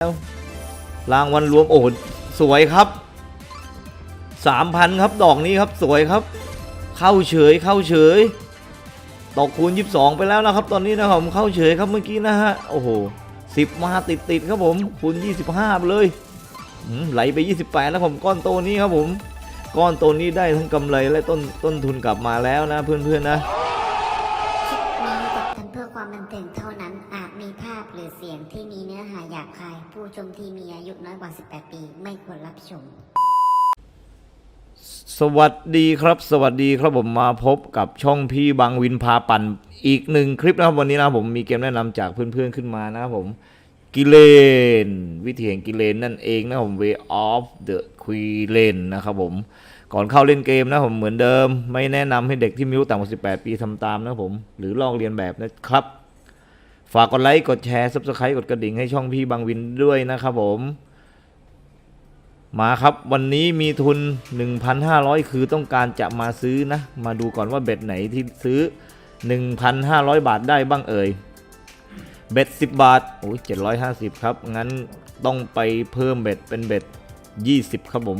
แล้วรางวัลรวมโอ้โหสวยครับสามพันครับดอกนี้ครับสวยครับ เข้าเฉยเข้าเฉยตกคูณ 22 ไปแล้วนะครับตอนนี้นะครับผมเข้าเฉยครับเมื่อกี้นะฮะโอ้โหสิบมาติดติดครับผมคูณ 25 ไปเลยไหลไป 28 แล้วผมก้อนโตนี้ครับผม ก้อนโตนี้ได้ทั้งกำไรและต้นต้นทุนกลับมาแล้วนะเพื่อนๆนะ ไม่ควรรับชม สวัสดีครับ สวัสดีครับผมมาพบกับช่องพี่บางวินพาปั่นอีกหนึ่งคลิปนะครับวันนี้นะผมมีเกมแนะนำจากเพื่อนๆขึ้นมานะครับผมกิเลน วิธีแห่งกิเลนนั่นเองนะครับผม Way of the Queen นะครับผม ก่อนเข้าเล่นเกมนะผมเหมือนเดิม ไม่แนะนำให้เด็กที่มีอายุต่ำกว่า 18 ปีทำตามนะครับผม หรือลอกเรียนแบบนะครับ ฝากกดไลค์ กดแชร์ Subscribe กดกระดิ่งให้ช่องพี่บางวินด้วยนะครับผม มาครับวันนี้มีทุน 1,500 คือต้องการจะมาซื้อนะ มาดูก่อนว่าเบ็ดไหนที่ซื้อ 1,500 บาทได้บ้างเอ่ยเบ็ด10 บาทโอ้ย750 ครับ งั้นต้องไปเพิ่มเบ็ดเป็นเบ็ด20 ครับผม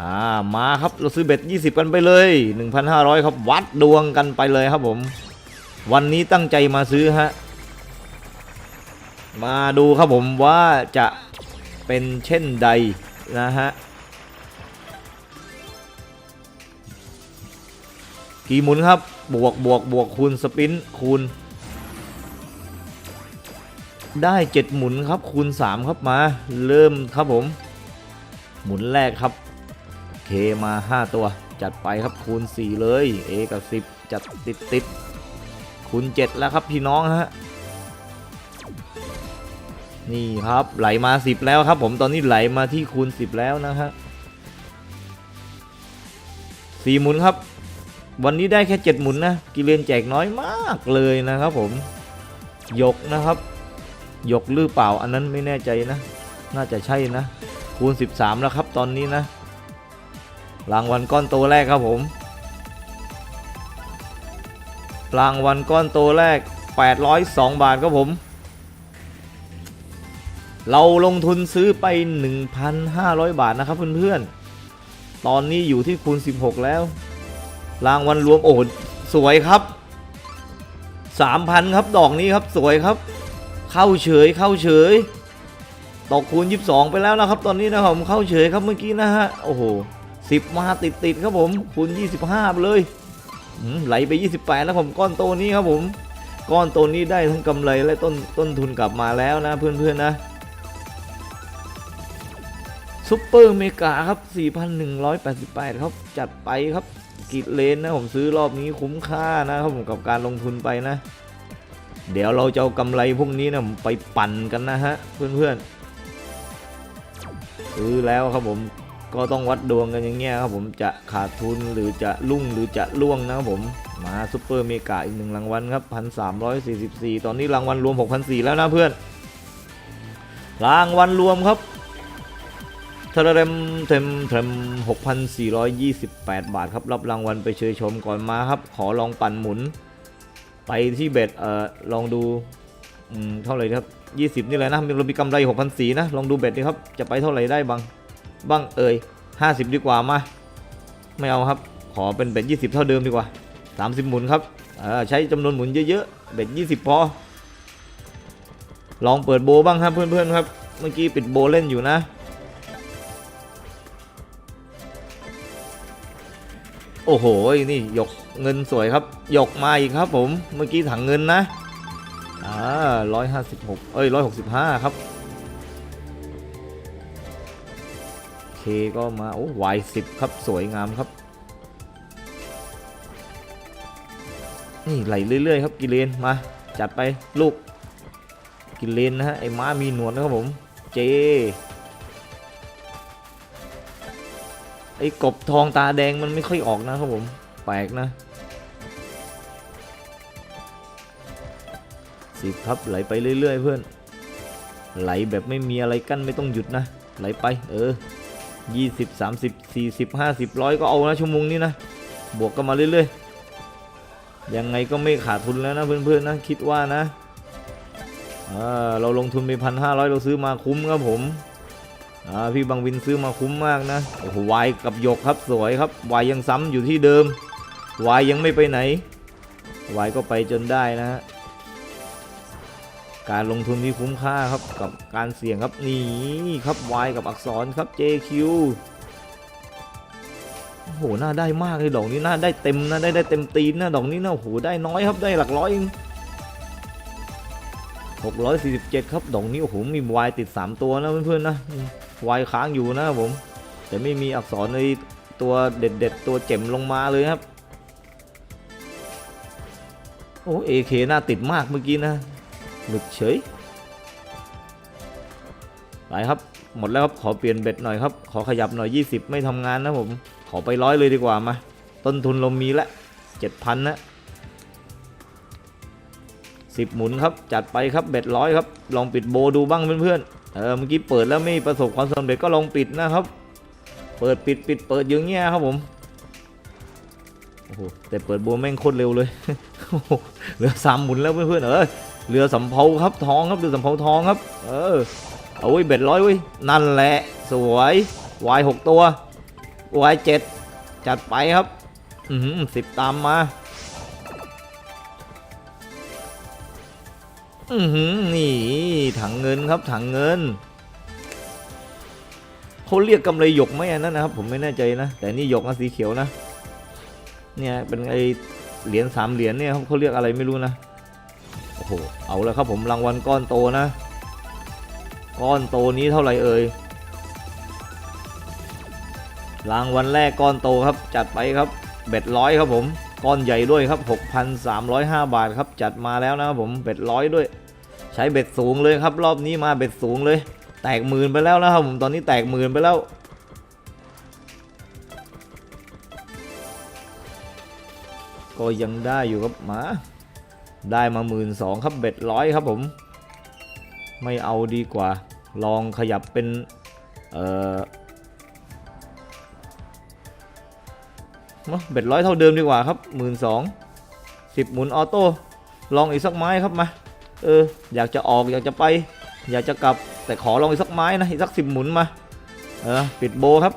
อ่ามาครับเราซื้อเบ็ด20 กันไปเลย 1,500 ครับวัดดวงกันไปเลยครับผม วันนี้ตั้งใจมาซื้อฮะมาดูครับผมว่าจะ เป็นเช่นใดนะฮะกี่หมุนครับ บวกบวกบวกคูณสปินคูณ ได้เจ็ดหมุนครับคูณสามครับมา เริ่มครับผม หมุนแรกครับเคมาห้าตัวจัดไปครับคูณสี่เลย A กับสิบจัดติดติดคูณเจ็ดแล้วครับพี่น้องฮะ นี่ครับไหลมา 10 แล้วครับ ผมตอนนี้ไหลมาที่คูณ 10 แล้วนะฮะสี่หมุนครับ วันนี้ได้แค่7หมุนนะกิเลนแจกน้อยมากเลยนะครับผมยกนะครับ ยกหรือเปล่าอันนั้นไม่แน่ใจนะ น่าจะใช่นะ คูณ 13 แล้วครับตอนนี้นะ รางวัลก้อนโตแรกครับผม รางวัลก้อนโตแรก 802 บาทครับผม เราลงทุนซื้อไป 1,500 บาทนะครับเพื่อนๆ ตอนนี้อยู่ที่คูณ 16 แล้ว รางวัลรวมโอ้โหสวยครับ 3,000 ครับดอกนี้ครับสวยครับ เข้าเฉยเข้าเฉย ตกคูณ 22 ไปแล้วนะครับ ตอนนี้นะครับเข้าเฉยครับเมื่อกี้นะฮะโอ้โห10 มาติดติดครับผมคูณ 25 ไปเลยไหลไป 28 แล้วผมก้อนโตนี้ครับผม ก้อนโตนี้ได้ทั้งกำไรและต้นต้นทุนกลับมาแล้วนะเพื่อนๆนะ ซุปเปอร์เมกาครับ 4,188 ครับ จัดไปครับกิดเลนนะผมซื้อรอบนี้คุ้มค่านะครับผมกับการลงทุนไปนะ เดี๋ยวเราจะเอากำไรพวกนี้นะไปปั่นกันนะฮะ เพื่อนๆซื้อแล้วครับผมก็ต้องวัดดวงกันอย่างเงี้ยครับผมจะขาดทุนหรือจะลุ่งหรือจะล่วงนะครับผมมาซุปเปอร์เมกาอีกหนึ่งรางวัลครับ 1,344 ตอนนี้รางวัลรวม 6,400 แล้วนะเพื่อน รางวัลรวมครับ เทเลเรมเทมเทม6,428 บาทครับรับรางวัลไปเชยชมก่อนมาครับ ขอลองปั่นหมุน ไปที่เบ็ดเอ่อลองดูเท่าไหร่ครับ 20 นี่แหละนะเรามีกำไร 6,400นะลองดูเบ็ดดีครับจะไปเท่าไหร่ได้บ้างบ้างเอ่ย50 ดีกว่ามา ไม่เอาครับ ขอเป็นเบ็ด 20 เท่าเดิมดีกว่า 30 หมุนครับเออใช้จำนวนหมุนเยอะๆเบ็ด 20 พอ ลองเปิดโบบ้างครับเพื่อนๆครับ เมื่อกี้ปิดโบเล่นอยู่นะ โอ้โหนี่หยกเงินสวยครับหยกมาอีกครับ ผมเมื่อกี้ถังเงินนะอ่าร้อยห้าสิบหกเอ้ยร้อยหกสิบห้าครับเคก็มาโอ้วายสิบครับสวยงามครับ นี่ไหลเรื่อยๆ ครับกิเลนมาจัดไปลูก กิเลนนะฮะไอ้ม้ามีหนวดนะครับผม เจ อ้กบทองตาแดงมันไม่ค่อยออกนะครับผม แปลกนะสิบครับไหลไปเรื่อย ๆ เพื่อน ไหลแบบไม่มีอะไรกั้นไม่ต้องหยุดนะ ไหลไป เออยี่สิบสามสิบสี่สิบห้าสิบร้อยก็เอานะชั่วโมงนี้นะ บวกกันมาเรื่อยๆ ยังไงก็ไม่ขาดทุนแล้วนะเพื่อนๆนะ คิดว่านะอ่าเราลงทุนไปพันห้าร้อยเราซื้อมาคุ้มครับผม อ่าพี่บังวินซื้อมาคุ้มมากนะโอ้โหวายกับหยกครับสวยครับวายยังซ้ำอยู่ที่เดิมวายยังไม่ไปไหนวายก็ไปจนได้นะฮะการลงทุนที่คุ้มค่าครับกับการเสี่ยงครับนี่ครับวายกับอักษรครับ JQ โอ้โหน่าได้มากเลยดอกนี้น่าได้เต็มนะได้ได้เต็มตีนนะดอกนี้นะโอ้โหได้น้อยครับได้หลักร้อยเอง647 ครับดอกนี้โอ้โหมีวายติด 3 ตัวนะเพื่อนๆนะ วายค้างอยู่นะครับผม แต่ไม่มีอักษรในตัวเด็ดๆ ตัวเจ็มลงมาเลยครับ โอ้เอเคน่าติดมากเมื่อกี้นะหลุดเฉยไปครับ หมดแล้วครับ ขอเปลี่ยนเบ็ดหน่อยครับ ขอขยับหน่อย 20 ไม่ทำงานนะผม ขอไปร้อยเลยดีกว่ามา ต้นทุนเรามีละ7,000นะสิบหมุนครับ จัดไปครับเบ็ดร้อยครับ ลองปิดโบดูบ้างเพื่อนๆ เออเมื่อกี้เปิดแล้วไม่ประสบความสำเร็จก็ลองปิดนะครับ เปิดปิดปิดเปิดอย่างเงี้ยครับผมโอ้โหแต่เปิดโบแม่งโคตรเร็วเลยโอ้โหเหลือสามหมุนแล้วเพื่อนๆเออเรือสำเภาครับทองครับเรือสำเภาทองครับ เออเอาไว้เบ็ดร้อยเว้นั่นแหละสวยวายหกตัววายเจ็ดจัดไปครับอืมสิบตามมา อือหือนี่ถังเงินครับถังเงินเขาเรียกกำไรหยกไหมอันนั้นนะครับ ผมไม่แน่ใจนะ แต่นี่หยกนะสีเขียวนะ เนี่ยเป็นไอเหรียญสามเหรียญเนี่ยเขาเรียกอะไรไม่รู้นะโอ้โหเอาแล้วครับผมรางวัลก้อนโตนะ ก้อนโตนี้เท่าไหร่เอ่ยรางวัลแรกก้อนโตครับ จัดไปครับเบ็ดร้อยครับผมก้อนใหญ่ด้วยครับ 6,305 บาทครับ จัดมาแล้วนะครับผมเบ็ดร้อยด้วย ใช้เบ็ดสูงเลยครับ รอบนี้มาเบ็ดสูงเลย แตกหมื่นไปแล้วนะครับผมตอนนี้แตกหมื่นไปแล้วก็ยังได้อยู่ครับหมา ได้มาหมื่นสองครับเบ็ดร้อยครับผม ไม่เอาดีกว่า ลองขยับเป็น เออเบ็ดร้อยเท่าเดิมดีกว่าครับหมื่นสองสิบหมุนออโต้ลองอีกสักไม้ครับมา เออ อยากจะออกอยากจะไป อยากจะกลับแต่ขอลองอีกสักไม้นะอีกสักสิบหมุนมาเออปิดโบครับ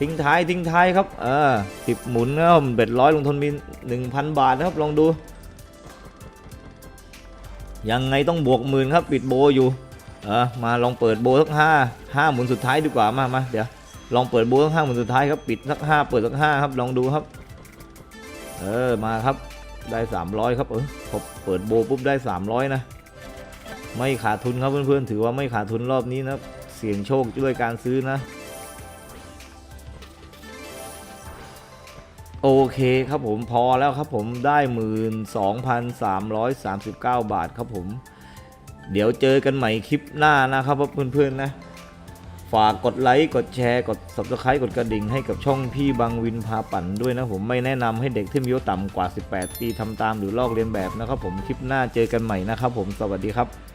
ทิ้งท้ายทิ้งท้ายครับเออสิบหมุนนะครับเบ็ดร้อยลงทุนมีหนึ่งพันบาทนะครับลองดูยังไงต้องบวกหมื่นครับปิดโบอยู่เออมาลองเปิดโบสักห้าห้าหมุนสุดท้ายดีกว่ามามาเดี๋ยวลองเปิดโบสักห้าหมุนสุดท้ายครับปิดสักห้าเปิดสักห้าครับลองดูครับ เออมาครับ ได้ 300 ครับเออพอเปิดโบปุ๊บได้ 300 นะ ไม่ขาดทุนครับเพื่อนๆ ถือว่าไม่ขาดทุนรอบนี้นะ เสี่ยงโชคด้วยการซื้อนะ โอเคครับผมพอแล้วครับผมได้ 12,339 บาทครับผม เดี๋ยวเจอกันใหม่คลิปหน้านะครับเพื่อนๆนะ ฝากกดไลค์กดแชร์กด subscribe กดกระดิ่งให้กับช่องพี่บังวินพาปั่นด้วยนะผมไม่แนะนำให้เด็กที่มีอายุต่ำกว่า 18 ปีทำตามหรือลอกเลียนแบบนะครับผมคลิปหน้าเจอกันใหม่นะครับผมสวัสดีครับ